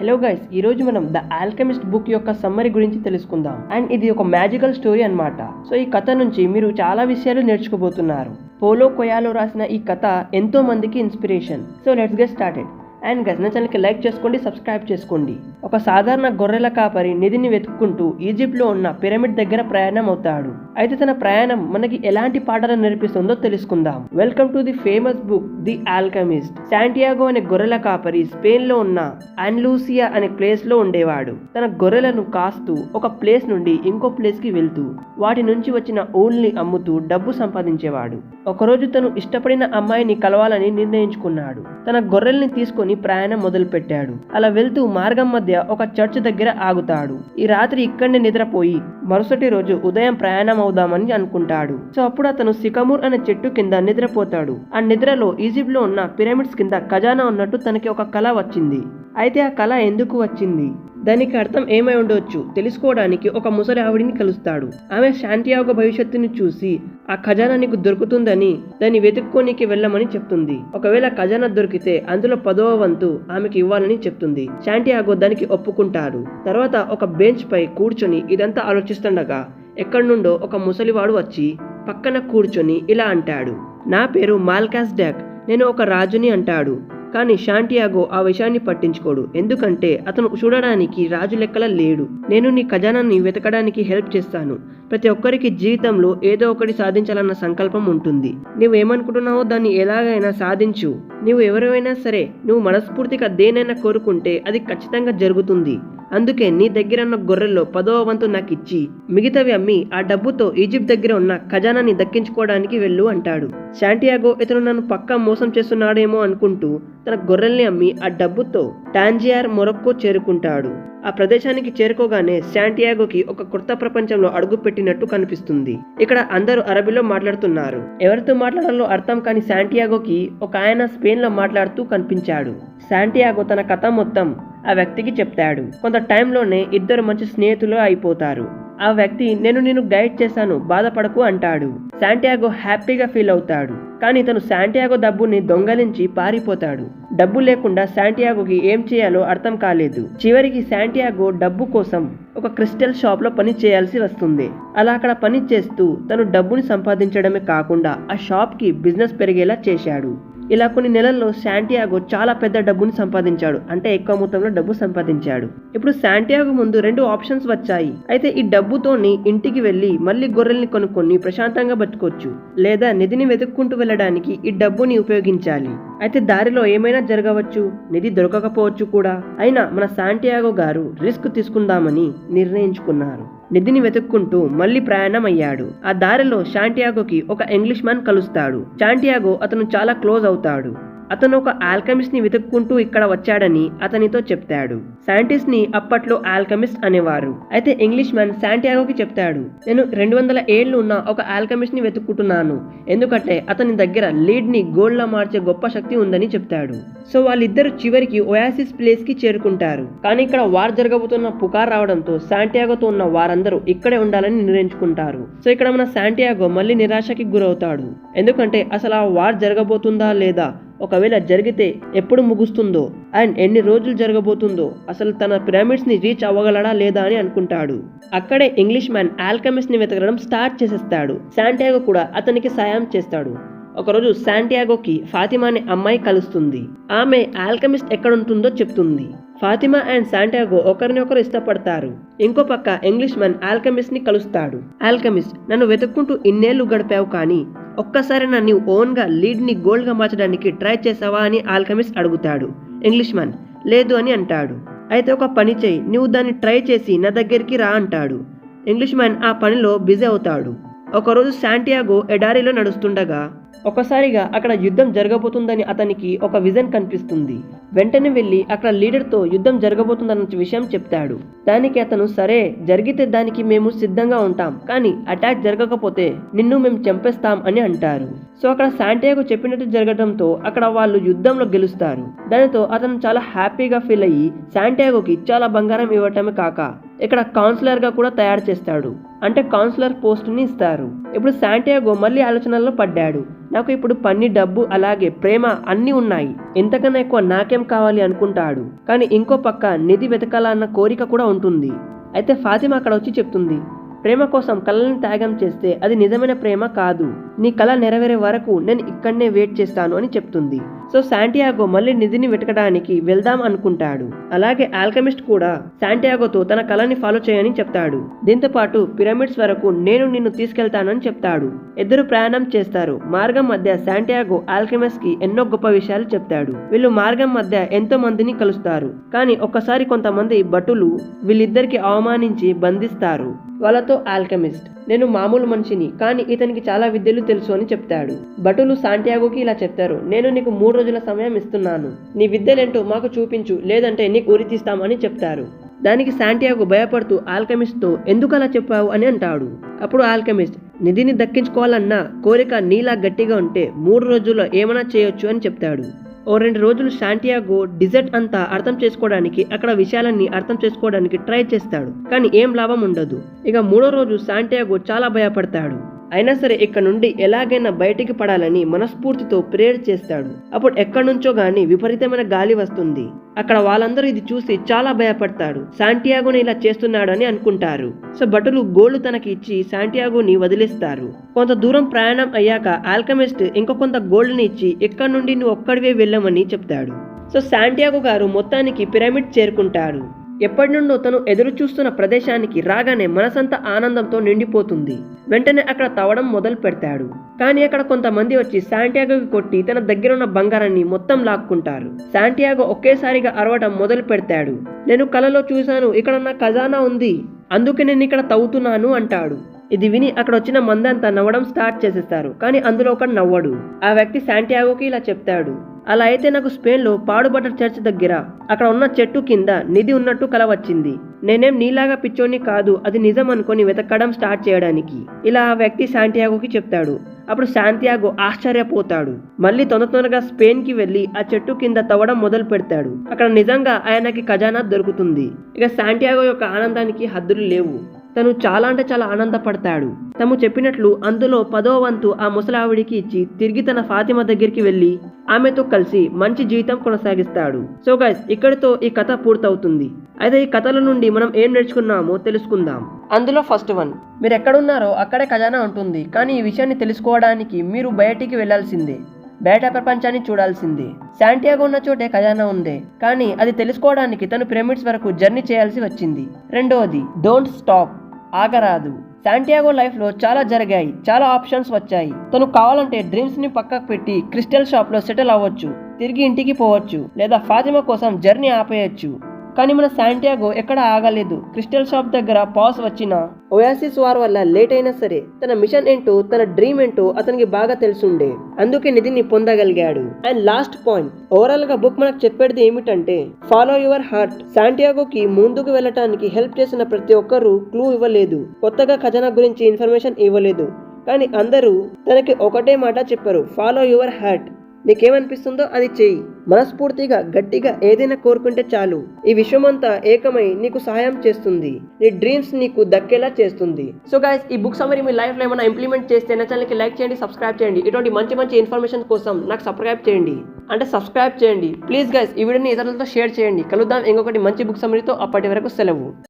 Hello guys ఈ రోజు మనం ద ఆల్కెమిస్ట్ బుక్ యొక్క సమ్మరీ గురించి తెలుసుకుందాం. అండ్ ఇది ఒక మ్యాజికల్ స్టోరీ అన్నమాట. సో ఈ కథ నుంచి మీరు చాలా విషయాలు నేర్చుకోబోతున్నారు. పోలో కొయాలో రాసిన ఈ కథ ఎంతో మందికి inspiration so let's get started and గజన ఛానల్కి లైక్ చేసుకోండి సబ్స్క్రైబ్ చేసుకోండి. ఒక సాధారణ గొర్రెల కాపరి నిధిని వెతుక్కుంటూ ఈజిప్ట్లో ఉన్న పిరమిడ్ దగ్గర ప్రయాణం అవుతాడు. అయితే తన ప్రయాణం మనకి ఎలాంటి పాఠాలను నేర్పిస్తుందో తెలుసుకుందాం. Welcome to the famous book the alchemist. Santiago అనే గొర్రెల కాపరి స్పెయిన్లో ఉన్న ఆన్లూసియా అనే ప్లేస్లో ఉండేవాడు. తన గొర్రెలను కాస్తూ ఒక ప్లేస్ నుండి ఇంకో ప్లేస్కి వెళ్తూ వాటి నుంచి వచ్చిన ఊళ్ళని అమ్ముతూ డబ్బు సంపాదించేవాడు. ఒకరోజు తను ఇష్టపడిన అమ్మాయిని కలవాలని నిర్ణయించుకున్నాడు. తన గొర్రెల్ని తీసుకొని ప్రయాణం మొదలుపెట్టాడు. అలా వెళ్తూ మార్గం మధ్య ఒక చర్చ్ దగ్గర ఆగుతాడు. ఈ రాత్రి ఇక్కడనే నిద్రపోయి మరుసటి రోజు ఉదయం ప్రయాణం అవుదామని అనుకుంటాడు. సో అప్పుడు అతను సికమూర్ అనే చెట్టు కింద నిద్రపోతాడు. ఆ నిద్రలో ఈజిప్ట్లో ఉన్న పిరమిడ్స్ కింద ఖజానా ఉన్నట్టు తనకి ఒక కళ వచ్చింది. అయితే ఆ కళ ఎందుకు వచ్చింది? దానికి అర్థం ఏమై ఉండవచ్చు తెలుసుకోవడానికి ఒక ముసలి ఆవిడిని కలుస్తాడు. ఆమె శాంతియాగ భవిష్యత్తుని చూసి ఆ ఖజానా నీకు దొరుకుతుందని దాన్ని వెతుక్కోనికి వెళ్ళమని చెప్తుంది. ఒకవేళ ఖజానా దొరికితే అందులో పదవ వంతు ఆమెకి ఇవ్వాలని చెప్తుంది. శాంటియాగో దానికి ఒప్పుకుంటాడు. తర్వాత ఒక బెంచ్ పై కూర్చొని ఇదంతా ఆలోచిస్తుండగా ఎక్కడి నుండో ఒక ముసలివాడు వచ్చి పక్కన కూర్చొని ఇలా అంటాడు. నా పేరు మాల్కాస్ డాక్ నేను ఒక రాజుని అంటాడు. కానీ శాంటియాగో ఆ విషయాన్ని పట్టించుకోడు. ఎందుకంటే అతను చూడడానికి రాజు లెక్కల లేడు. నేను నీ ఖజానాన్ని వెతకడానికి హెల్ప్ చేస్తాను. ప్రతి ఒక్కరికి జీవితంలో ఏదో ఒకటి సాధించాలన్న సంకల్పం ఉంటుంది. నువ్వు ఏమనుకుంటున్నావో దాన్ని ఎలాగైనా సాధించు. నువ్వు ఎవరైనా సరే నువ్వు మనస్ఫూర్తిగా దేనైనా కోరుకుంటే అది ఖచ్చితంగా జరుగుతుంది. అందుకే నీ దగ్గర ఉన్న గొర్రెల్లో పదవ వంతు నాకు ఇచ్చి మిగతావి అమ్మి ఆ డబ్బుతో ఈజిప్ట్ దగ్గర ఉన్న ఖజానాని దక్కించుకోవడానికి వెళ్ళు అంటాడు. శాంటియాగో ఇతను నన్ను పక్కా మోసం చేస్తున్నాడేమో అనుకుంటూ తన గొర్రెల్ని అమ్మి ఆ డబ్బుతో టాంజియార్ మొరక్కో చేరుకుంటాడు. ఆ ప్రదేశానికి చేరుకోగానే శాంటియాగోకి ఒక కొత్త ప్రపంచంలో అడుగు పెట్టినట్టు కనిపిస్తుంది. ఇక్కడ అందరూ అరబీలో మాట్లాడుతున్నారు. ఎవరితో మాట్లాడాలో అర్థం కాని శాంటియాగోకి ఒక ఆయన స్పెయిన్లో మాట్లాడుతూ కనిపించాడు. శాంటియాగో తన కథ మొత్తం ఆ వ్యక్తికి చెప్తాడు. కొంత టైంలోనే ఇద్దరు మంచి స్నేహితులు అయిపోతారు. ఆ వ్యక్తి నేను నిన్ను గైడ్ చేశాను బాధపడకు అంటాడు. శాంటియాగో హ్యాపీగా ఫీల్ అవుతాడు. కానీ తను శాంటియాగో డబ్బుని దొంగలించి పారిపోతాడు. డబ్బు లేకుండా శాంటియాగోకి ఏం చేయాలో అర్థం కాలేదు. చివరికి శాంటియాగో డబ్బు కోసం ఒక క్రిస్టల్ షాప్లో పని చేయాల్సి వస్తుంది. అలా అక్కడ పని చేస్తూ తను డబ్బుని సంపాదించడమే కాకుండా ఆ షాప్కి బిజినెస్ పెరిగేలా చేశాడు. ఇలా కొన్ని నెలల్లో శాంటియాగో చాలా పెద్ద డబ్బును సంపాదించాడు. అంటే ఎక్కువ మొత్తంలో డబ్బు సంపాదించాడు. ఇప్పుడు శాంటియాగో ముందు రెండు ఆప్షన్స్ వచ్చాయి. అయితే ఈ డబ్బుతోని ఇంటికి వెళ్ళి మళ్ళీ గొర్రెల్ని కొనుక్కొని ప్రశాంతంగా బతుకోవచ్చు లేదా నిధిని వెతుక్కుంటూ వెళ్ళడానికి ఈ డబ్బుని ఉపయోగించాలి. అయితే దారిలో ఏమైనా జరగవచ్చు? నిధి దొరకకపోవచ్చు కూడా. అయినా మన శాంటియాగో గారు రిస్క్ తీసుకుందామని నిర్ణయించుకున్నారు. నిధిని వెతుక్కుంటూ మళ్ళీ ప్రయాణం అయ్యాడు ఆ దారిలో శాంటియాగోకి ఒక ఇంగ్లీష్ మ్యాన్ కలుస్తాడు. శాంటియాగో అతను చాలా క్లోజ్ అవుతాడు. అతను ఒక ఆల్కమిస్ట్ని వెతుక్కుంటూ ఇక్కడ వచ్చాడని అతనితో చెప్తాడు. సైంటిస్ట్ని అప్పట్లో ఆల్కమిస్ట్ అనేవారు. అయితే ఇంగ్లీష్ మ్యాన్ శాంటియాగోకి చెప్తాడు నేను రెండు వందల ఏళ్ళు ఉన్న ఒక ఆల్కమిస్ట్ని వెతుక్కుంటున్నాను. ఎందుకంటే అతని దగ్గర లీడ్ని గోల్డ్ మార్చే గొప్ప శక్తి ఉందని చెప్తాడు. సో వాళ్ళిద్దరు చివరికి ఒయాసిస్ ప్లేస్కి చేరుకుంటారు. కానీ ఇక్కడ వార్ జరగబోతున్న పుకార్ రావడంతో శాంటియాగోతో ఉన్న వారందరూ ఇక్కడే ఉండాలని నిర్ణయించుకుంటారు. సో ఇక్కడ మన శాంటియాగో మళ్ళీ నిరాశకి గురవుతాడు. ఎందుకంటే అసలు ఆ వార్ జరగబోతుందా లేదా ఒకవేళ జరిగితే ఎప్పుడు ముగుస్తుందో అండ్ ఎన్ని రోజులు జరగబోతుందో అసలు తన పిరమిడ్స్ని రీచ్ అవ్వగలడా లేదా అని అనుకుంటాడు. అక్కడే ఇంగ్లీష్ మ్యాన్ ఆల్కమిస్ట్ని వెతకడం స్టార్ట్ చేసేస్తాడు. శాంటియాగో కూడా అతనికి సాయం చేస్తాడు. ఒకరోజు శాంటియాగోకి ఫాతిమా అనే అమ్మాయి కలుస్తుంది. ఆమె ఆల్కమిస్ట్ ఎక్కడుంటుందో చెప్తుంది. ఫాతిమా అండ్ శాంటియాగో ఒకరిని ఒకరు ఇష్టపడతారు. ఇంకో పక్క ఇంగ్లీష్ మ్యాన్ ఆల్కమిస్ట్ని కలుస్తాడు. ఆల్కమిస్ట్ నన్ను వెతుక్కుంటూ ఇన్నేళ్ళు గడిపావు కానీ ఒక్కసారి నన్ను ఓన్గా లీడ్ని గోల్డ్గా మార్చడానికి ట్రై చేసావా అని ఆల్కమిస్ట్ అడుగుతాడు. ఇంగ్లీష్ మ్యాన్ లేదు అని అంటాడు. అయితే ఒక పని చేయి నువ్వు దాన్ని ట్రై చేసి నా దగ్గరికి రా అంటాడు. ఇంగ్లీష్ మ్యాన్ ఆ పనిలో బిజీ అవుతాడు. ఒకరోజు శాంటియాగో ఎడారిలో నడుస్తుండగా ఒకసారిగా అక్కడ యుద్ధం జరగబోతుందని అతనికి ఒక విజన్ కనిపిస్తుంది. వెంటనే వెళ్ళి అక్కడ లీడర్తో యుద్ధం జరగబోతుందన్న విషయం చెప్తాడు. దానికి అతను సరే జరిగితే దానికి మేము సిద్ధంగా ఉంటాం కానీ అటాక్ జరగకపోతే నిన్ను మేము చంపేస్తాం అని అంటారు. సో అక్కడ శాంటియాగో చెప్పినట్టు జరగడంతో అక్కడ వాళ్ళు యుద్ధంలో గెలుస్తారు. దానితో అతను చాలా హ్యాపీగా ఫీల్ అయ్యి శాంటియాగోకి చాలా బంగారం ఇవ్వటమే కాక ఇక్కడ కౌన్సిలర్గా కూడా తయారు చేస్తాడు. అంటే కౌన్సిలర్ పోస్టుని ఇస్తారు. ఇప్పుడు శాంటియాగో మళ్ళీ ఆలోచనల్లో పడ్డాడు. నాకు ఇప్పుడు పన్ని డబ్బు అలాగే ప్రేమ అన్నీ ఉన్నాయి. ఎంతకన్నా ఎక్కువ నాకేం కావాలి అనుకుంటాడు. కానీ ఇంకో పక్క నిధి వెతకాలన్న కోరిక కూడా ఉంటుంది. అయితే ఫాతిమా అక్కడ వచ్చి చెప్తుంది ప్రేమ కోసం కళ్ళని త్యాగం చేస్తే అది నిజమైన ప్రేమ కాదు. నీ కళ నెరవేరే వరకు నేను ఇక్కడనే వెయిట్ చేస్తాను అని చెప్తుంది. సో శాంటియాగో మళ్ళీ నిధిని వెతకడానికి వెళ్దాం అనుకుంటాడు. అలాగే ఆల్కమిస్ట్ కూడా శాంటియాగోతో తన కళని ఫాలో చేయని చెప్తాడు. దీంతో పాటు పిరమిడ్స్ వరకు నేను నిన్ను తీసుకెళ్తానని చెప్తాడు. ఇద్దరు ప్రయాణం చేస్తారు. మార్గం మధ్య శాంటియాగో ఆల్కెమిస్ట్కి ఎన్నో గొప్ప విషయాలు చెప్తాడు. వీళ్ళు మార్గం మధ్య ఎంతో మందిని కలుస్తారు. కానీ ఒక్కసారి కొంతమంది భటులు వీళ్ళిద్దరికి అవమానించి బంధిస్తారు. వాళ్ళతో ఆల్కెమిస్ట్. నేను మామూలు మనిషిని కానీ ఇతనికి చాలా విద్యలు తెలుసు అని చెప్తాడు. భటులు శాంటియాగోకి ఇలా చెప్తారు నేను నీకు మూడు రోజుల సమయం ఇస్తున్నాను. నీ విద్యలేంటో మాకు చూపించు లేదంటే నీకు ఉరి తీస్తామని చెప్తారు. దానికి శాంటియాగో భయపడుతూ ఆల్కెమిస్ట్తో ఎందుకు అలా చెప్పావు? అని అంటాడు. అప్పుడు ఆల్కెమిస్ట్ నిధిని దక్కించుకోవాలన్న కోరిక నీలా గట్టిగా ఉంటే మూడు రోజుల్లో ఏమైనా చేయొచ్చు అని చెప్తాడు. ఓ రెండు రోజులు శాంటియాగో డిజర్ట్ అంతా అర్థం చేసుకోవడానికి అక్కడ విషయాలన్నీ అర్థం చేసుకోవడానికి ట్రై చేస్తాడు. కానీ ఏం లాభం ఉండదు. ఇక మూడో రోజు శాంటియాగో చాలా భయపడతాడు. అయినా సరే ఇక్కడ నుండి ఎలాగైనా బయటికి పడాలని మనస్ఫూర్తితో ప్రేయర్ చేస్తాడు. అప్పుడు ఎక్కడి నుంచో గాని విపరీతమైన గాలి వస్తుంది. అక్కడ వాళ్ళందరూ ఇది చూసి చాలా భయపడతాడు శాంటియాగోని ఇలా చేస్తున్నాడు అని అనుకుంటారు. సో భటులు గోల్డ్ తనకి ఇచ్చి శాంటియాగోని వదిలేస్తారు. కొంత దూరం ప్రయాణం అయ్యాక ఆల్కమిస్ట్ ఇంకో కొంత గోల్డ్ని ఇచ్చి ఇక్కడ నుండి నువ్వు ఒక్కడివే వెళ్ళమని చెప్తాడు. సో శాంటియాగో గారు మొత్తానికి పిరమిడ్ చేరుకుంటాడు ఎప్పటి నుండో తను ఎదురు చూస్తున్న ప్రదేశానికి రాగానే మనసంతా ఆనందంతో నిండిపోతుంది. వెంటనే అక్కడ తవ్వడం మొదలు పెడతాడు. కానీ అక్కడ కొంతమంది వచ్చి శాంటియాగోకి కొట్టి తన దగ్గర ఉన్న బంగారాన్ని మొత్తం లాక్కుంటారు. శాంటియాగో ఒకేసారిగా అరవడం మొదలు పెడతాడు. నేను కలలో చూశాను ఇక్కడ నా ఖజానా ఉంది. అందుకే నేను ఇక్కడ తవ్వుతున్నాను అంటాడు. ఇది విని అక్కడ వచ్చిన మందంతా నవ్వడం స్టార్ట్ చేసేస్తారు. కానీ అందులో ఒకడు నవ్వడు. ఆ వ్యక్తి శాంటియాగోకి ఇలా చెప్తాడు. అలా అయితే నాకు స్పెయిన్లో పాడుబడ్డ చర్చ్ దగ్గర అక్కడ ఉన్న చెట్టు కింద నిధి ఉన్నట్టు కల వచ్చింది. నేనేం నీలాగా పిచ్చోని కాదు అది నిజం అనుకొని వెతకడం స్టార్ట్ చేయడానికి. ఇలా ఆ వ్యక్తి శాంటియాగోకి చెప్తాడు. అప్పుడు శాంతియాగో ఆశ్చర్యపోతాడు. మళ్ళీ తొందర తొందరగా స్పెయిన్కి వెళ్ళి ఆ చెట్టు కింద తవ్వడం మొదలు పెడతాడు. అక్కడ నిజంగా ఆయనకి ఖజానా దొరుకుతుంది. ఇక శాంటియాగో యొక్క ఆనందానికి హద్దులు లేవు. తను చాలా అంటే చాలా ఆనందపడతాడు. తము చెప్పినట్లు అందులో పదో వంతు ఆ ముసలావిడికి ఇచ్చి తిరిగి తన ఫాతిమా దగ్గరికి వెళ్ళి ఆమెతో కలిసి మంచి జీవితం కొనసాగిస్తాడు. సో గైస్ ఇక్కడితో ఈ కథ పూర్తవుతుంది. అయితే ఈ కథల నుండి మనం ఏం నేర్చుకున్నామో తెలుసుకుందాం. అందులో ఫస్ట్ వన్ మీరు ఎక్కడున్నారో అక్కడే ఖజానా ఉంటుంది. కానీ ఈ విషయాన్ని తెలుసుకోవడానికి మీరు బయటికి వెళ్ళాల్సిందే. బయట ప్రపంచాన్ని చూడాల్సిందే. శాంటియాగో ఉన్న చోటే ఖజానా ఉందే. కానీ అది తెలుసుకోవడానికి తను పిరమిడ్స్ వరకు జర్నీ చేయాల్సి వచ్చింది. రెండవది డోంట్ స్టాప్ ఆగరాదు. శాంటియాగో లైఫ్లో చాలా జరిగాయి. చాలా ఆప్షన్స్ వచ్చాయి. తను కావాలంటే డ్రీమ్స్ని పక్కకు పెట్టి క్రిస్టల్ షాప్లో సెటిల్ అవ్వచ్చు. తిరిగి ఇంటికి పోవచ్చు. లేదా ఫాతిమా కోసం జర్నీ ఆపేయచ్చు. కానీ మన శాంటియాగో ఎక్కడ ఆగలేదు. క్రిస్టల్ షాప్ దగ్గర పాస్ వచ్చిన ఓయాసిస్ వార్ వల్ల లేట్ అయినా సరే తన మిషన్ ఏంటో తన డ్రీమ్ ఏంటో అతనికి బాగా తెలుసుండే. అందుకే నిధిని పొందగలిగాడు. అండ్ లాస్ట్ పాయింట్ ఓవరాల్గా బుక్ మనకు చెప్పేది ఏమిటంటే ఫాలో యువర్ హార్ట్. శాంటియాగోకి ముందుకు వెళ్ళటానికి హెల్ప్ చేసిన ప్రతి ఒక్కరూ క్లూ ఇవ్వలేదు. కొత్తగా ఖజానా గురించి ఇన్ఫర్మేషన్ ఇవ్వలేదు. కానీ అందరూ తనకి ఒకటే మాట చెప్పారు ఫాలో యువర్ హార్ట్. నీకేమనిపిస్తుందో అది చెయ్యి. మనస్ఫూర్తిగా గట్టిగా ఏదైనా కోరుకుంటే చాలు. ఈ విశ్వమంతా ఏకమై నీకు సహాయం చేస్తుంది. నీ డ్రీమ్స్ నీకు దక్కేలా చేస్తుంది. సో గైస్ ఈ బుక్ సమరీ మీ లైఫ్లో ఏమైనా ఇంప్లిమెంట్ చేస్తే నా ఛానల్కి లైక్ చేయండి సబ్స్క్రైబ్ చేయండి. ఇటువంటి మంచి మంచి ఇన్ఫర్మేషన్ కోసం నాకు సబ్స్క్రైబ్ చేయండి. అంటే సబ్స్క్రైబ్ చేయండి. ప్లీజ్ గైస్ ఈ వీడియోని ఇతరులతో షేర్ చేయండి. కలుద్దాం ఇంకొకటి మంచి బుక్ సమరీతో అప్పటి వరకు సెలవు.